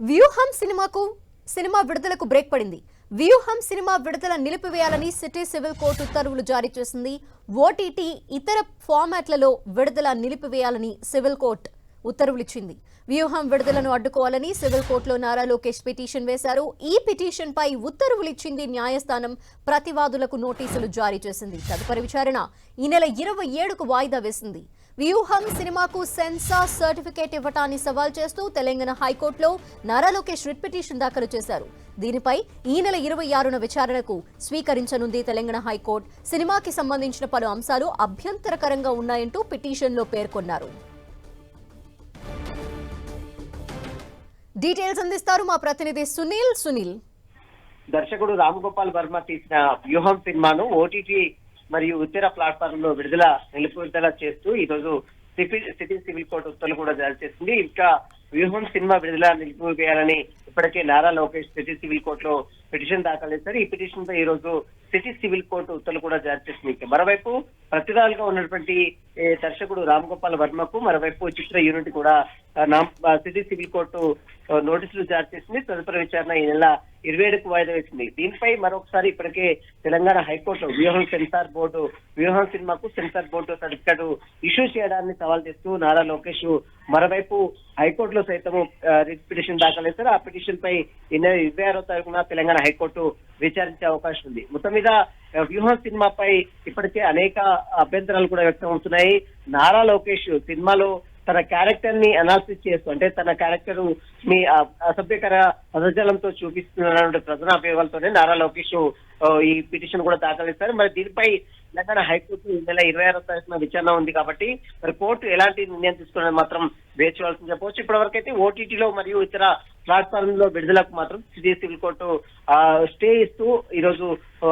వ్యూహం సినిమాకు సినిమా విడుదలకు బ్రేక్ పడింది. వ్యూహం సినిమా విడుదల నిలిపివేయాలని సిటీ సివిల్ కోర్టు ఉత్తర్వులు జారీ చేసింది. ఓటీటీ ఇతర ఫార్మాట్లలో విడుదల నిలిపివేయాలని సివిల్ కోర్టు ఉత్తర్వులిచ్చింది వ్యూహం విడుదలను అడ్డుకోవాలని సివిల్ కోర్టులో నారా లోకేష్ పిటిషన్ వేశారు. ఈ పిటిషన్ పై ఉత్తర్వులిచ్చింది న్యాయస్థానం. ప్రతివాదులకు నోటీసులు జారీ చేసింది. తదుపరి విచారణ ఈ నెల ఇరవై ఏడుకు వాయిదా వేసింది. వ్యూహం సినిమాకు సెన్సార్ సర్టిఫికేట్ ఇవ్వటాన్ని సవాల్ చేస్తూ తెలంగాణ హైకోర్టులో నారా లోకేష్ రిట్ పిటిషన్ దాఖలు చేశారు. దీనిపై ఈ నెల ఇరవై ఆరున విచారణకు స్వీకరించనుంది తెలంగాణ హైకోర్టు. సినిమాకి సంబంధించిన పలు అంశాలు అభ్యంతరకరంగా ఉన్నాయంటూ పిటిషన్లో పేర్కొన్నారు. డీటెయిల్స్ అందిస్తారు మా ప్రతినిధి సునీల్. సునీల్. దర్శకుడు రామ్ గోపాల్ వర్మ తీసిన వ్యూహం సినిమాను ఓటీటీ మరియు ఇతర ప్లాట్ఫామ్లో విడుదల నిలుపుదల చేస్తూ ఈ రోజు సిటీ సివిల్ కోర్టు ఉత్తర్వులు కూడా జారీ చేసింది. ఇంకా వ్యూహం సినిమా విడుదల నిలిపివేయాలని ఇప్పటికే నారా లోకేష్ సిటీ సివిల్ కోర్టులో పిటిషన్ దాఖలు చేశారు. ఈ పిటిషన్ పై ఈ రోజు సిటీ సివిల్ కోర్టు ఉత్తర్వులు కూడా జారీ చేసింది. మరోవైపు ప్రతిదాలుగా ఉన్నటువంటి దర్శకుడు రామ్ గోపాల్ వర్మకు మరోవైపు చిత్ర యూనిట్ కూడా సిటీ సివిల్ కోర్టు నోటీసులు జారీ చేసింది. తదుపరి విచారణ ఈ నెల ఇరవై ఏడుకు వాయిదా వేసింది. దీనిపై మరొకసారి ఇప్పటికే Telangana high court Vyuham censor board Vyuham సినిమాకు సెన్సార్ బోర్డు సర్టిఫికెట్ ఇష్యూ చేయడాన్ని సవాల్ చేస్తూ నారా లోకేష్ మరోవైపు హైకోర్టులో సైతం పిటిషన్ దాఖలు చేశారు ఆ పిటిషన్ పై ఈ నెల ఇరవై ఆరో తారీఖున తెలంగాణ హైకోర్టు విచారించే అవకాశం ఉంది. మొత్తం మీద వ్యూహం సినిమాపై ఇప్పటికే అనేక అభ్యంతరాలు కూడా వ్యక్తం అవుతున్నాయి. నారా లోకేష్ సినిమాలో తన క్యారెక్టర్ని అనాలిసిస్ చేస్తూ అంటే తన క్యారెక్టర్ మీ అసభ్యకర పదజాలంతో చూపిస్తున్న ప్రధాన అభియోగాలతోనే నారా లోకేష్ ఈ పిటిషన్ కూడా దాఖలు చేశారు మరి దీనిపై తెలంగాణ హైకోర్టు ఈ నెల ఇరవై ఆరో తారీఖున విచారణ ఉంది కాబట్టి మరి కోర్టు ఎలాంటి నిర్ణయం తీసుకున్నది మాత్రం వేచి చూడాల్సింది చెప్పవచ్చు. ఇప్పటివరకు అయితే ఓటీటీలో మరియు ఇతర ప్లాట్ఫామ్లో విడుదలకు మాత్రం సిటీ సివిల్ కోర్టు స్టే ఇస్తూ ఈ రోజు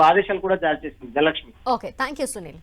ఆదేశాలు కూడా జారీ చేసింది Dhanalakshmi okay thank you Sunil